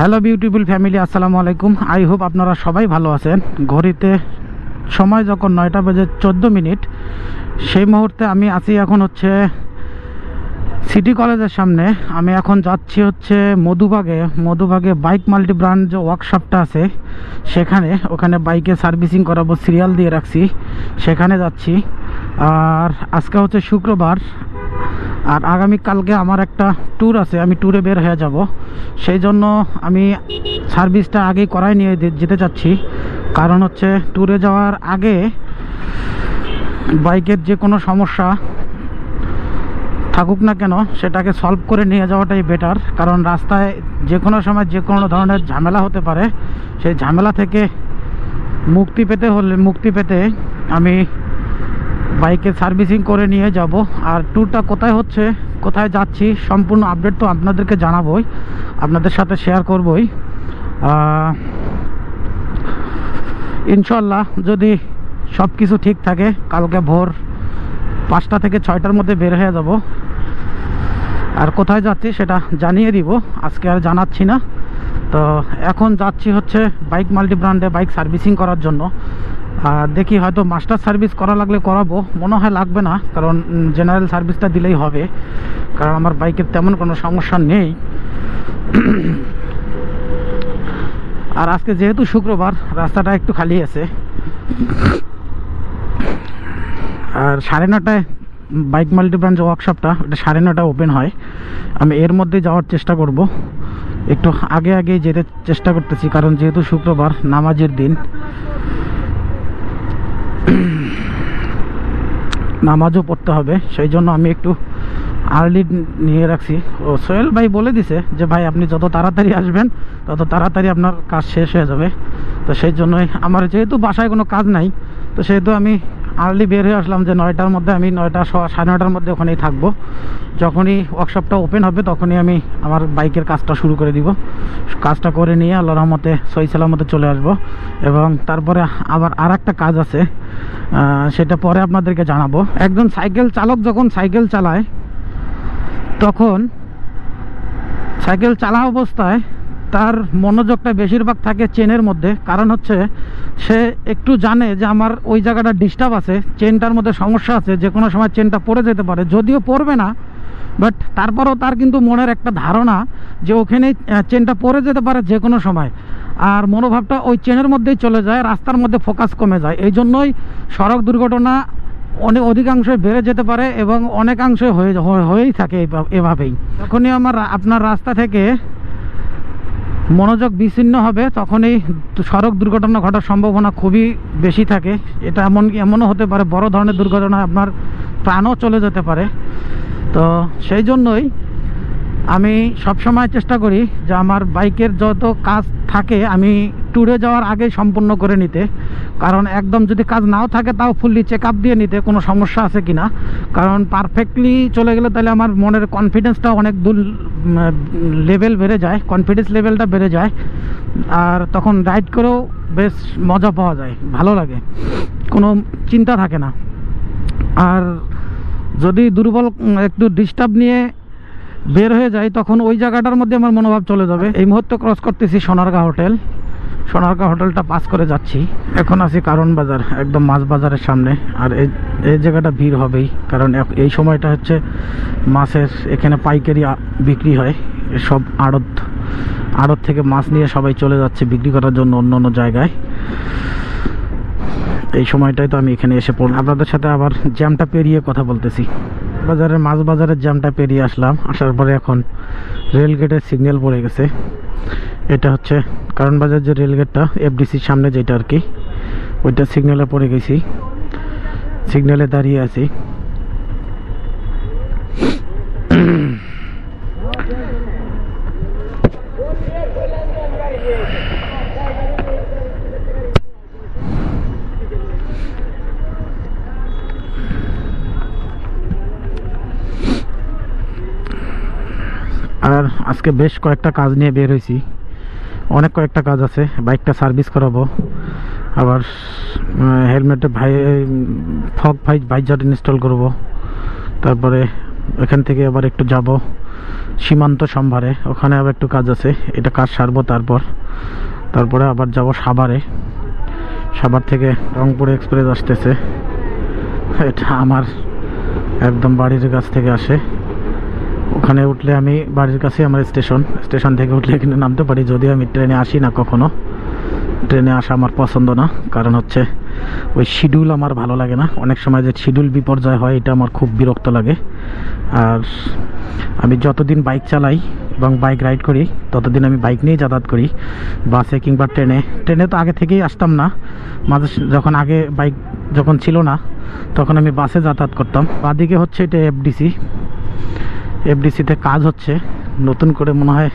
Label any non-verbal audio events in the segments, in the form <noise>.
Hello beautiful family আসসালামু আলাইকুম। I hope আপনারা সবাই ভালো আছেন। ঘড়িতে সময় যখন নয়টা বাজে চোদ্দ মিনিট, সেই মুহূর্তে আমি আছি এখন হচ্ছে সিটি কলেজের সামনে। আমি এখন যাচ্ছি হচ্ছে মধুবাগে মধুবাগে বাইক মাল্টি ব্র্যান্ড যে ওয়ার্কশপটা আছে। সেখানে, ওখানে বাইকে সার্ভিসিং করাবো সিরিয়াল দিয়ে রাখছি। সেখানে যাচ্ছি। আর আজকে হচ্ছে শুক্রবার। আর আগামী কালকে আমার একটা ট্যুর আছে, আমি ট্যুরে বের হয়ে যাব। সেই জন্য আমি সার্ভিসটা আগেই করাই নিয়ে যেতে চাচ্ছি। কারণ হচ্ছে ট্যুরে যাওয়ার আগে বাইকের যে কোনো সমস্যা থাকুক না কেন, সেটাকে সলভ করে নিয়ে যাওয়াটাই বেটার কারণ রাস্তায় যে কোনো সময় যে কোনো ধরনের ঝামেলা হতে পারে। সেই ঝামেলা থেকে মুক্তি পেতে হলে মুক্তি পেতে আমি বাইকে সার্ভিসিং করে নিয়ে যাব। আর ট্যুরটা কোথায় হচ্ছে, কোথায় যাচ্ছি, সম্পূর্ণ আপডেট তো আপনাদেরকে জানাবোই, আপনাদের সাথে শেয়ার করবই। ইনশাল্লাহ যদি সব কিছু ঠিক থাকে, কালকে ভোর পাঁচটা থেকে ছয়টার মধ্যে বের হয়ে যাব। আর কোথায় যাচ্ছি সেটা জানিয়ে দিব, আজকে আর জানাচ্ছি না। তো এখন যাচ্ছি হচ্ছে বাইক মাল্টি ব্র্যান্ডে বাইক সার্ভিসিং করার জন্য। আর দেখি হয়তো মাস্টার সার্ভিস করা লাগলে করাবো। মনে হয় লাগবে না, কারণ জেনারেল সার্ভিসটা দিলেই হবে। কারণ আমার বাইকের তেমন কোনো সমস্যা নেই। আর আজকে যেহেতু শুক্রবার, রাস্তাটা একটু খালি আছে। আর সাড়ে নটায় বাইক মাল্টি ব্রাঞ্চ ওয়ার্কশপটা এটা সাড়ে নটায় ওপেন হয়। আমি এর মধ্যে যাওয়ার চেষ্টা করব। একটু আগে আগে যেতে চেষ্টা করতেছি, কারণ যেহেতু শুক্রবার নামাজের দিন নামাজও পড়তে হবে। সেই জন্য আমি একটু আর্লি নিয়ে রাখছি। ও সোহেল ভাই বলে দিছে যে, ভাই, আপনি যত তাড়াতাড়ি আসবেন, তত তাড়াতাড়ি আপনার কাজ শেষ হয়ে যাবে। তো সেই জন্যই আমার যেহেতু বাসায় কোনো কাজ নাই, তো সেহেতু আমি আর্লি বের হয়ে আসলাম যে নয়টার মধ্যে আমি নয়টা সাড়ে নয়টার মধ্যে ওখানেই থাকব। যখনই ওয়ার্কশপটা ওপেন হবে তখনই আমি আমার বাইকের কাজটা শুরু করে দিব। কাজটা করে নিয়ে আল্লাহ রহমতে সই সালামতে চলে আসব। এবং তারপরে আবার আর একটা কাজ আছে সেটা পরে আপনাদেরকে জানাব। একজন সাইকেল চালক যখন সাইকেল চালায়, তখন সাইকেল চালা অবস্থায় তার মনোযোগটা বেশিরভাগ থাকে চেনের মধ্যে। কারণ হচ্ছে, সে একটু জানে যে আমার ওই জায়গাটা ডিস্টার্ব আছে, চেনটার মধ্যে সমস্যা আছে, যে কোনো সময় চেনটা পড়ে যেতে পারে। যদিও পড়বে না বাট তারপরেও তার কিন্তু মনের একটা ধারণা যে ওখানেই চেনটা পড়ে যেতে পারে যে কোনো সময়। আর মনোভাবটা ওই চেনের মধ্যেই চলে যায়, রাস্তার মধ্যে ফোকাস কমে যায়। এই জন্যই সড়ক দুর্ঘটনা অনেক অধিকাংশই বেড়ে যেতে পারে এবং অনেকাংশই হয়ে, হয়ে- হয়েই থাকে এভাবেই। যখনই আমার, আপনার রাস্তা থেকে মনোযোগ বিচ্ছিন্ন হবে তখন এই সড়ক দুর্ঘটনা ঘটার সম্ভাবনা খুবই বেশি থাকে। এটা এমন, এমনও হতে পারে, বড় ধরনের দুর্ঘটনা আপনার প্রাণও চলে যেতে পারে। তো সেই জন্যই আমি সবসময় চেষ্টা করি যে আমার বাইকের যত কাজ থাকে, আমি ট্যুরে যাওয়ার আগে সম্পূর্ণ করে নিতে। কারণ একদম যদি কাজ নাও থাকে, তাও ফুললি চেক আপ দিয়ে নিতে, কোনো সমস্যা আছে কি না কারণ পারফেক্টলি চলে গেলে তাহলে আমার মনের কনফিডেন্সটা অনেক দূর লেভেল বেড়ে যায় কনফিডেন্স লেভেলটা বেড়ে যায়। আর তখন রাইড করেও বেশ মজা পাওয়া যায়, ভালো লাগে। কোনো চিন্তা থাকে না। আর যদি দুর্বল একটু ডিস্টার্ব নিয়ে বের হয়ে যায় তখন ওই জায়গাটার মধ্যে আমার মনোভাব চলে যাবে। এই মুহূর্তে ক্রস করতেছি সোনারগাঁ হোটেল সোনারগাঁ হোটেলটা পাস করে যাচ্ছি। এখন আছি কারণ বাজার, একদম মাছ বাজারের সামনে। আর এই এই জায়গাটা ভিড় হবেই, কারণ এই সময়টা হচ্ছে মাছের, এখানে পাইকারি বিক্রি হয়। সব আড়ত আড়ত থেকে মাছ নিয়ে সবাই চলে যাচ্ছে বিক্রি করার জন্য অন্য অন্য জায়গায়। এই সময়টাই তো আমি এখানে এসে পড়লাম। আপনাদের সাথে আবার জ্যামটা পেরিয়ে কথা বলতেছি। বাজারের মাছ বাজারের জ্যামটা পেরিয়ে আসলাম। আসার পরে এখন রেল গেটের সিগন্যাল পড়ে গেছে। এটা হচ্ছে কারণ বাজার যে রেল গেটটা এফডিসির সামনে যেটা আর কি, ওইটা সিগন্যালে পড়ে গেছি। সিগন্যালে দাঁড়িয়ে আছি। আর আজকে বেশ কয়েকটা কাজ নিয়ে বের হয়েছি। অনেক কয়েকটা কাজ আছে, বাইকটা সার্ভিস করাবো। আবার হেলমেটে ভাই, ফগ ভাই ভাইজার ইনস্টল করব। তারপরে এখান থেকে আবার একটু যাব সীমান্ত সম্ভারে। ওখানে আবার একটু কাজ আছে, এটা কাজ সারবো তারপর। তারপরে আবার যাব সাভারে। সাভার থেকে রংপুর এক্সপ্রেস আসতেছে। এটা আমার একদম বাড়ির কাছ থেকে আসে। ওখানে উঠলে আমি বাড়ির কাছে আমার স্টেশন। স্টেশন থেকে উঠলে এখানে নামতে পারি। যদি আমি ট্রেনে আসি না কখনো। ট্রেনে আসা আমার পছন্দ না। কারণ হচ্ছে ওই শিডিউল আমার ভালো লাগে না। অনেক সময় যে শিডিউল বিপর্যয় হয়, এটা আমার খুব বিরক্ত লাগে। আর আমি যতদিন বাইক চালাই এবং বাইক রাইড করি, ততদিন আমি বাইক নিয়েই যাতায়াত করি। বাসে কিংবা ট্রেনে। ট্রেনে তো আগে থেকেই আসতাম না। মাঝে যখন আগে বাইক যখন ছিল না, তখন আমি বাসে যাতায়াত করতাম। বাদিকে হচ্ছে এটা এফডিসি এফডিসিতে কাজ হচ্ছে। নতুন করে মনে হয়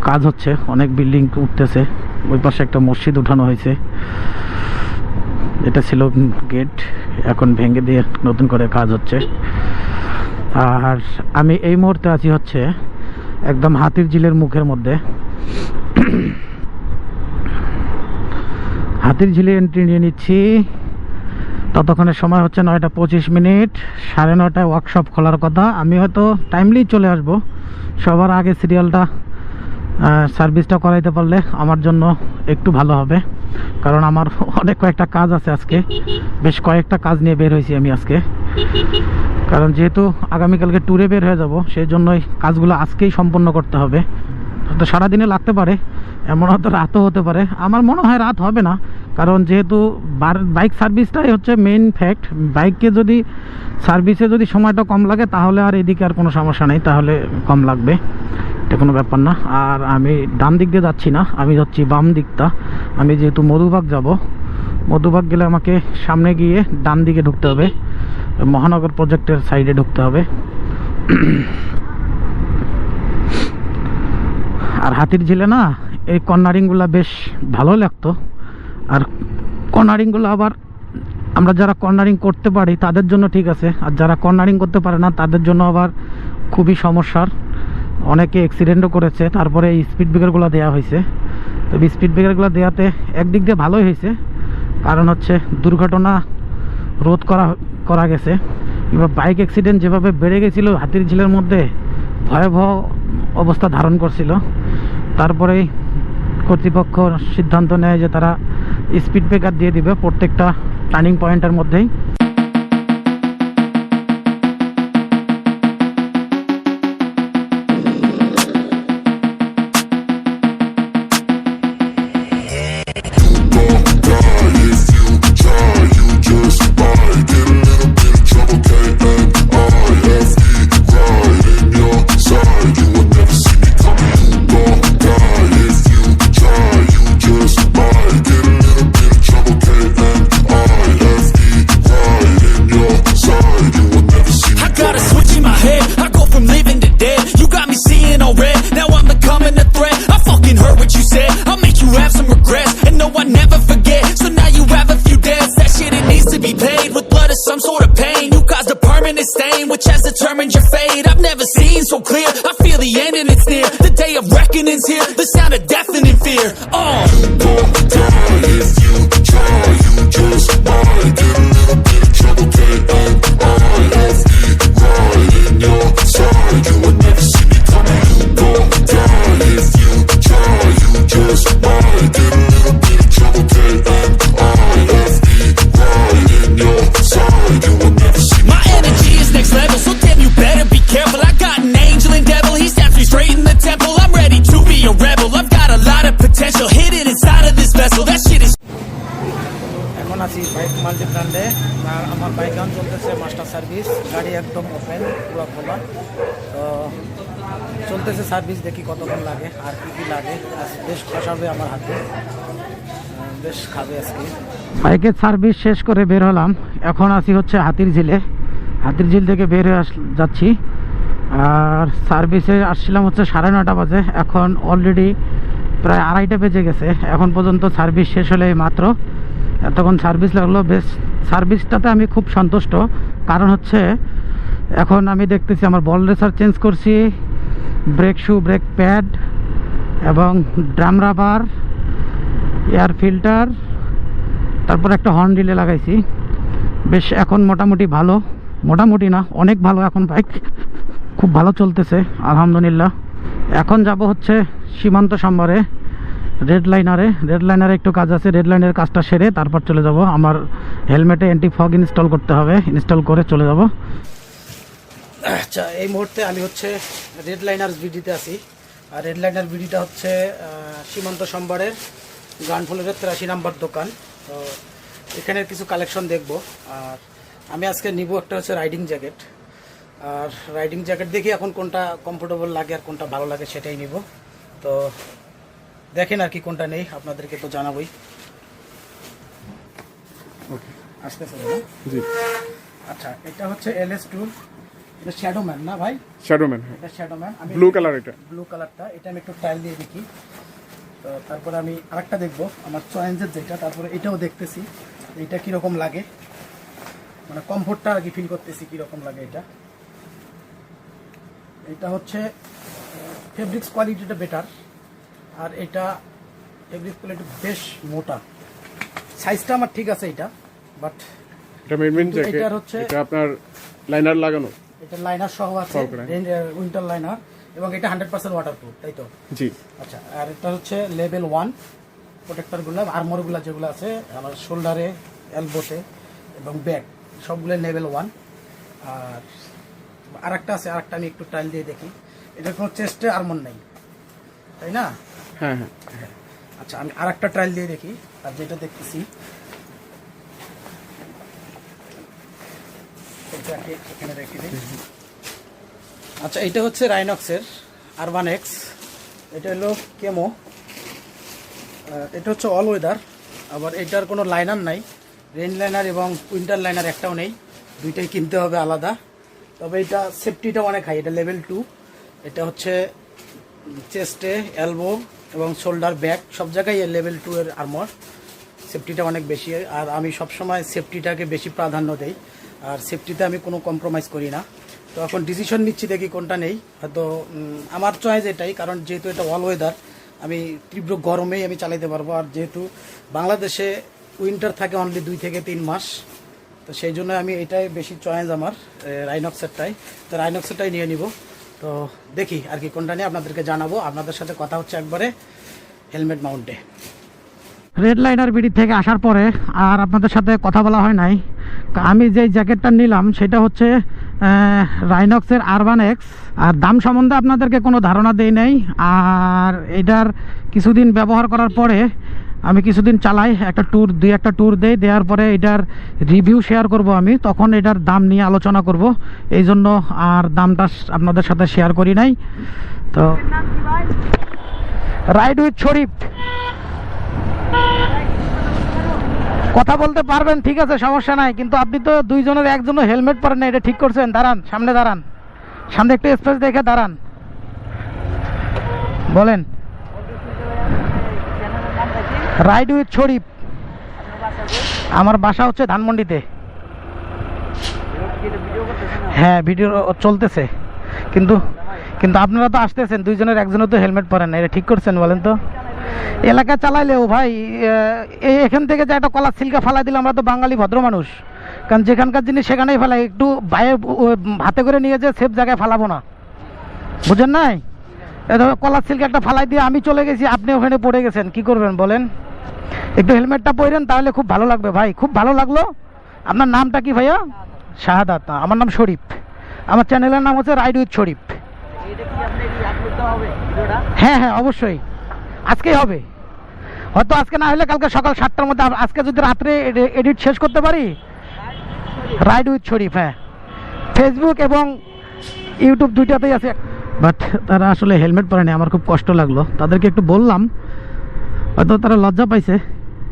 কাজ হচ্ছে। অনেক বিল্ডিং উঠতেছে। ওই পাশে একটা মসজিদ উঠানো হয়েছে। এটা ছিল গেট। এখন ভেঙে দিয়ে নতুন করে কাজ হচ্ছে। আর আমি এই মুহূর্তে আছি হচ্ছে একদম হাতির ঝিলের মুখের মধ্যে। হাতির ঝিলে এন্ট্রি নিয়ে নিচ্ছি। ততক্ষণের সময় হচ্ছে নয়টা পঁচিশ মিনিট, সাড়ে নয়টায় ওয়ার্কশপ খোলার কথা। আমি হয়তো টাইমলি চলে আসব। সবার আগে সিরিয়ালটা সার্ভিসটা করাইতে পারলে আমার জন্য একটু ভালো হবে। কারণ আমার <laughs> অনেক কয়েকটা কাজ আছে আজকে। বেশ কয়েকটা কাজ নিয়ে বের হয়েছি আমি আজকে। কারণ যেহেতু আগামীকালকে ট্যুরে বের হয়ে যাব, সেই জন্যই কাজগুলো আজকেই সম্পন্ন করতে হবে। তো সারাদিনে লাগতে পারে। এমন হয়তো রাতও হতে পারে। আমার মনে হয় রাত হবে না, কারণ যেহেতু বাইক সার্ভিসটাই হচ্ছে মেইন ফ্যাক্ট বাইককে যদি সার্ভিসে যদি সময়টা কম লাগে, তাহলে আর এদিকে আর কোনো সমস্যা নেই, তাহলে কম লাগবে। এটা কোনো ব্যাপার না। আর আমি ডান দিক দিয়ে যাচ্ছি না, আমি যাচ্ছি বাম দিকটা। আমি যেহেতু মধুবাগ যাব, মধুবাগ গেলে আমাকে সামনে গিয়ে ডান দিকে ঢুকতে হবে। মহানগর প্রজেক্টের সাইডে ঢুকতে হবে। আর হাতির ঝিলে না এই কর্নারিংগুলো বেশ ভালো লাগতো। আর কর্নারিংগুলো আবার আমরা যারা কর্নারিং করতে পারি, তাদের জন্য ঠিক আছে। আর যারা কর্নারিং করতে পারে না, তাদের জন্য আবার খুবই সমস্যার। অনেকে অ্যাক্সিডেন্টও করেছে, তারপরে এই স্পিড ব্রেকারগুলো দেওয়া হয়েছে। তবে স্পিড ব্রেকারগুলো দেওয়াতে একদিক দিয়ে ভালোই হয়েছে। কারণ হচ্ছে দুর্ঘটনা রোধ করা করা গেছে। এবার বাইক অ্যাক্সিডেন্ট যেভাবে বেড়ে গেছিল হাতির ঝিলের মধ্যে, ভয়াবহ অবস্থা ধারণ করছিল। তারপরেই কর্তৃপক্ষ সিদ্ধান্ত নেয় যে তারা স্পিড ব্রেকার দিয়ে দিবে প্রত্যেকটা টার্নিং পয়েন্টের মধ্যেই। The end and it's near. The day of reckoning's here. The sound of deafening fear. Oh. Service দেখি কতক্ষণ লাগে, আর কি কি লাগে বেশ খসাবে আমার হাতে। বেশ খাবে আজকে। বাইকের সার্ভিস শেষ করে বের হলাম। এখন আছি হচ্ছে হাতির ঝিলে। হাতির ঝিল থেকে বের হয়ে আস- যাচ্ছি। আর সার্ভিসে আসছিলাম হচ্ছে সাড়ে নটা বাজে। এখন অলরেডি প্রায় আড়াইটা বেজে গেছে। এখন পর্যন্ত সার্ভিস শেষ হলে মাত্র। এতক্ষণ সার্ভিস লাগল। বেশ, সার্ভিসটাতে আমি খুব সন্তুষ্ট। কারণ হচ্ছে, এখন আমি দেখতেছি আমার বল রেসার চেঞ্জ করছি। ব্রেক শু, ব্রেক প্যাড এবং ড্রাম রাবার, এয়ার ফিল্টার, তারপর একটা হর্ন রিলে লাগাইছি। বেশ এখন মোটামুটি ভালো, মোটামুটি না, অনেক ভালো এখন বাইক। খুব ভালো চলতেছে, আলহামদুলিল্লাহ। এখন যাব হচ্ছে সীমান্ত সাম্বারে রেড লাইনারে রেড লাইনারে একটু কাজ আছে রেড লাইনের কাজটা সেরে তারপর চলে যাব। আমার হেলমেটে অ্যান্টি ফগ ইনস্টল করতে হবে ইনস্টল করে চলে যাব। আচ্ছা এই মুহূর্তে আমি হচ্ছে রেড লাইনার বিডিতে আছি। আর রেড লাইনার বিডিটা হচ্ছে সীমান্ত সম্বারের গ্রাউন্ড ফ্লোরের তেরাশি নাম্বার দোকান। তো এখানে কিছু কালেকশন দেখব। আর আমি আজকে নিব একটা হচ্ছে রাইডিং জ্যাকেট আর রাইডিং জ্যাকেট দেখি এখন কোনটা কমফোর্টেবল লাগে আর কোনটা ভালো লাগে সেটাই নিব। তো দেখেন আর কি কোনটা নেই আপনাদেরকে তো জানাবোই। আসতেছে আচ্ছা এটা হচ্ছে এল এস টু এটা শ্যাডো ম্যান না ভাই? শ্যাডোম্যান হ্যাঁ। এটা শ্যাডো ম্যান আমি ব্লু কালার এটা। ব্লু কালারটা এটা আমি একটু ট্রায়াল দিয়ে দেখি। তো তারপরে আমি আরেকটা দেখব। আমার চয়েন্সের যেটা তারপরে এটাও দেখতেছি। এটা কীরকম লাগে? মানে কমফোর্টটা আর কি ফিল করতেছি কীরকম লাগে এটা? এটা হচ্ছে ফেব্রিক্স কোয়ালিটিটা বেটার আর এটা ফেব্রিক্স কোয়ালিটি বেশ মোটা। সাইজটা আমার ঠিক আছে এটা বাট এটা মেনমেন কিন্তু জ্যাকেট এটার হচ্ছে- এটা আপনার লাইনার লাগানো। এটা লাইনার সহ আছে। উইন্টার লাইনার এবং এটা হান্ড্রেড পার্সেন্ট ওয়াটারপ্রুফ তাই তো? জি। আচ্ছা আর এটা হচ্ছে লেভেল ওয়ান প্রোটেক্টরগুলো আর্মরগুলো যেগুলো আছে আমার শোল্ডারে এলবোতে এবং ব্যাক সবগুলো লেভেল ওয়ান আর আরেকটা আছে আরেকটা আমি একটু ট্রায়াল দিয়ে দেখি। এটা কোনো চেস্টে আর্মর নাই তাই না? হ্যাঁ হ্যাঁ। আচ্ছা আমি আরেকটা ট্রায়াল দিয়ে দেখি আর যেটা দেখতেছি আচ্ছা এটা হচ্ছে রাইনক্সের আরবান এক্স। এটা হলো কেমো। এটা হচ্ছে অল ওয়েদার, আবার এটার কোনো লাইনার নাই। রেন লাইনার এবং উইন্টার লাইনার একটাও নেই। দুইটাই কিনতে হবে আলাদা। তবে এটা সেফটিটা অনেক হাই, এটা লেভেল টু। এটা হচ্ছে চেস্টে, এলবো এবং শোল্ডার ব্যাক, সব জায়গায় লেভেল টু এর আর্মর সেফটিটা অনেক বেশি। আর আমি সবসময় সেফটিটাকে বেশি প্রাধান্য দেই। আর সেফটিতে আমি কোনো কম্প্রোমাইজ করি না। তো এখন ডিসিশন নিচ্ছি দেখি কোনটা নেই। হয়তো আমার চয়েস এটাই, কারণ যেহেতু এটা অল ওয়েদার আমি তীব্র গরমেই আমি চালাতে পারব। আর যেহেতু বাংলাদেশে উইন্টার থাকে অনলি দুই থেকে তিন মাস, তো সেই জন্য আমি এটাই বেশি চয়েস আমার রাইনক্সেরটাই তো রাইনক্সেরটাই নিয়ে নিব। তো দেখি আর কি কোনটা নিয়ে আপনাদেরকে জানাব। আপনাদের সাথে কথা হচ্ছে একবারে হেলমেট মাউন্টে। রেড লাইনার বিডি থেকে আসার পরে আর আপনাদের সাথে কথা বলা হয় নাই। আমি যেই জ্যাকেটটা নিলাম সেটা হচ্ছে রাইনক্সের আরবান এক্স আর দাম সম্বন্ধে আপনাদেরকে কোনো ধারণা দেই নাই। আর এটার কিছুদিন ব্যবহার করার পরে আমি কিছুদিন চালাই একটা ট্যুর দুই একটা ট্যুর দেই। দেওয়ার পরে এটার রিভিউ শেয়ার করব আমি। তখন এটার দাম নিয়ে আলোচনা করব। এই জন্য আর দামটা আপনাদের সাথে শেয়ার করি নাই। তো রাইড উইথ শরীফ কথা বলতে পারবেন, ঠিক আছে, সমস্যা নাই, কিন্তু আপনি তো দুইজনের একজনও হেলমেট পরেন না, এটা ঠিক করছেন, দাঁড়ান, সামনে দাঁড়ান, সামনে একটু স্পেস দেখে দাঁড়ান। বলেন। রাইড উইথ শরীফ আমার বাসা হচ্ছে ধানমন্ডিতে। হ্যাঁ ভিডিও চলতেছে, কিন্তু কিন্তু আপনারা তো আসতেছেন, দুইজনের একজনও তো হেলমেট পরেন না, এটা ঠিক করছেন, বলেন তো। এলাকা চালাইলেও ভাই এই এখান থেকে যে একটা কলার সিলকা ফালাই দিলে আমরা তো বাঙালি ভদ্র মানুষ। কারণ যেখানকার জিনিস সেখানেই ফেলাই একটু ও- হাতে করে নিয়ে যে সেফ জায়গায় ফালাবো না। বুঝেন নাই? কলার সিল্ক একটা ফালাই দিয়ে আমি চলে গেছি আপনি ওখানে পড়ে গেছেন কি করবেন বলেন? একটু হেলমেটটা পরেন তাহলে খুব ভালো লাগবে। ভাই খুব ভালো লাগল। আপনার নামটা কি ভাইয়া? শাহাদাত। আমার নাম শরীফ। আমার চ্যানেলের নাম হচ্ছে রাইড উইথ শরীফ। হ্যাঁ হ্যাঁ অবশ্যই। আজকেই হবে। হয়তো আজকে না হলে কালকে সকাল সাতটার মধ্যে আজকে যদি রাত্রে এডিট শেষ করতে পারি রাইড উইথ শরীফ হ্যাঁ। ফেসবুক এবং ইউটিউব দুইটাতেই আছে। বাট তারা আসলে হেলমেট পরেনি আমার খুব কষ্ট লাগল। তাদেরকে একটু বললাম, হয়তো তারা লজ্জা পাইছে।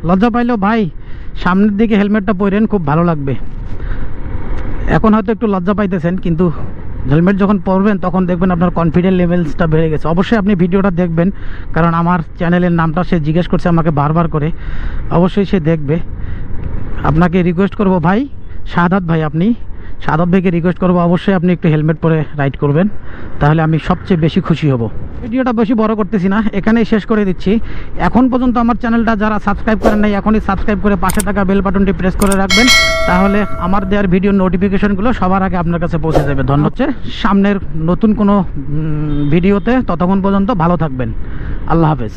লজ্জা পাইলেও ভাই, সামনের দিকে হেলমেটটা পরেন, খুব ভালো লাগবে। এখন হয়তো একটু লজ্জা পাইতেছেন, কিন্তু হেলমেট যখন পরবেন, তখন দেখবেন আপনার কনফিডেন্স লেভেলসটা বেড়ে গেছে। অবশ্যই আপনি ভিডিওটা দেখবেন, কারণ আমার চ্যানেলের নামটা সে জিজ্ঞেস করছে আমাকে বারবার করে। অবশ্যই সে দেখবে। আপনাকে রিকোয়েস্ট করব, ভাই শাহাদ ভাই আপনি। সাদব ভাইকে রিকোয়েস্ট করব, অবশ্যই আপনি একটু হেলমেট পরে রাইড করবেন। তাহলে আমি সবচেয়ে বেশি খুশি হব। ভিডিওটা বেশি বড় করতেছি না, এখানেই শেষ করে দিচ্ছি। এখন পর্যন্ত আমার চ্যানেলটা যারা সাবস্ক্রাইব করেন নাই, এখনই সাবস্ক্রাইব করে পাশে থাকা বেল বাটনটি প্রেস করে রাখবেন। তাহলে আমার দেওয়ার ভিডিও নোটিফিকেশনগুলো সবার আগে আপনার কাছে পৌঁছে যাবে। ধন্য হচ্ছে। সামনের নতুন কোনো ভিডিওতে ততক্ষণ পর্যন্ত ভালো থাকবেন। আল্লাহ হাফেজ।